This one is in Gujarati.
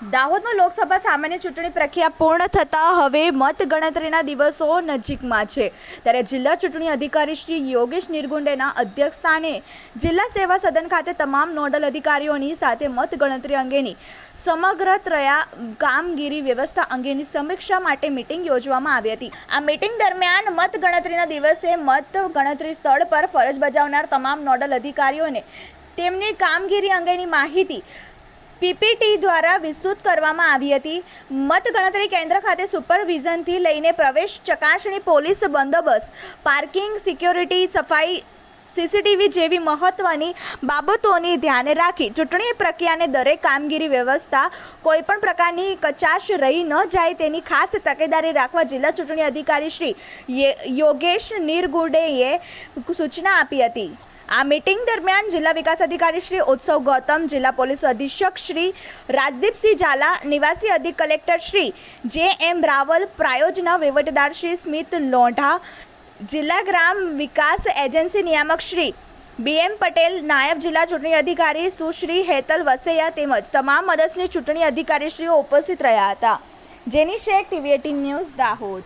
દાહોદમાં લોકસભા સામાન્ય ચૂંટણી પ્રક્રિયા પૂર્ણ થતાં હવે મતગણતરીના દિવસો નજીકમાં છે. ત્યારે જિલ્લા ચૂંટણી અધિકારી શ્રી યોગેશ નિરગુંડેના અધ્યક્ષસ્થાને જિલ્લા સેવા સદન ખાતે તમામ નોડલ અધિકારીઓની સાથે મતગણતરી અંગેની સમગ્ર ત્રયા કામગીરી વ્યવસ્થા અંગેની સમીક્ષા માટે મિટિંગ યોજવામાં આવી હતી. આ મિટિંગ દરમિયાન મતગણતરીના દિવસે મત ગણતરી સ્થળ પર ફરજ બજાવનાર તમામ નોડલ અધિકારીઓને તેમની કામગીરી અંગેની માહિતી પીપીટી દ્વારા વિસ્તૃત કરવામાં આવી હતી. મતગણતરી કેન્દ્ર ખાતે સુપરવિઝનથી લઈને પ્રવેશ ચકાસણી, પોલીસ બંદોબસ્ત, પાર્કિંગ, સિક્યોરિટી, સફાઈ, સીસીટીવી જેવી મહત્વની બાબતોની ધ્યાને રાખી ચૂંટણી પ્રક્રિયાને દરેક કામગીરી વ્યવસ્થા કોઈપણ પ્રકારની કચાશ રહી ન જાય તેની ખાસ તકેદારી રાખવા જિલ્લા ચૂંટણી અધિકારી શ્રી યોગેશ નિરગુડેએ સૂચના આપી હતી. આ મીટિંગ દરમિયાન જિલ્લા વિકાસ અધિકારી શ્રી ઉત્સવ ગૌતમ, જિલ્લા પોલીસ અધિક્ષક શ્રી રાજદીપસિંહ ઝાલા, નિવાસી અધિક કલેક્ટર શ્રી જે એમ રાવલ, પ્રાયોજના વહીવટદાર શ્રી સ્મિત લોઢા, જિલ્લા ગ્રામ વિકાસ એજન્સી નિયામક શ્રી બીએમ પટેલ, નાયબ જિલ્લા ચૂંટણી અધિકારી સુશ્રી હેતલ વસૈયા તેમજ તમામ મદદની ચૂંટણી અધિકારીશ્રીઓ ઉપસ્થિત રહ્યા હતા. Jeni Shaikh TV eighteen news Dahod.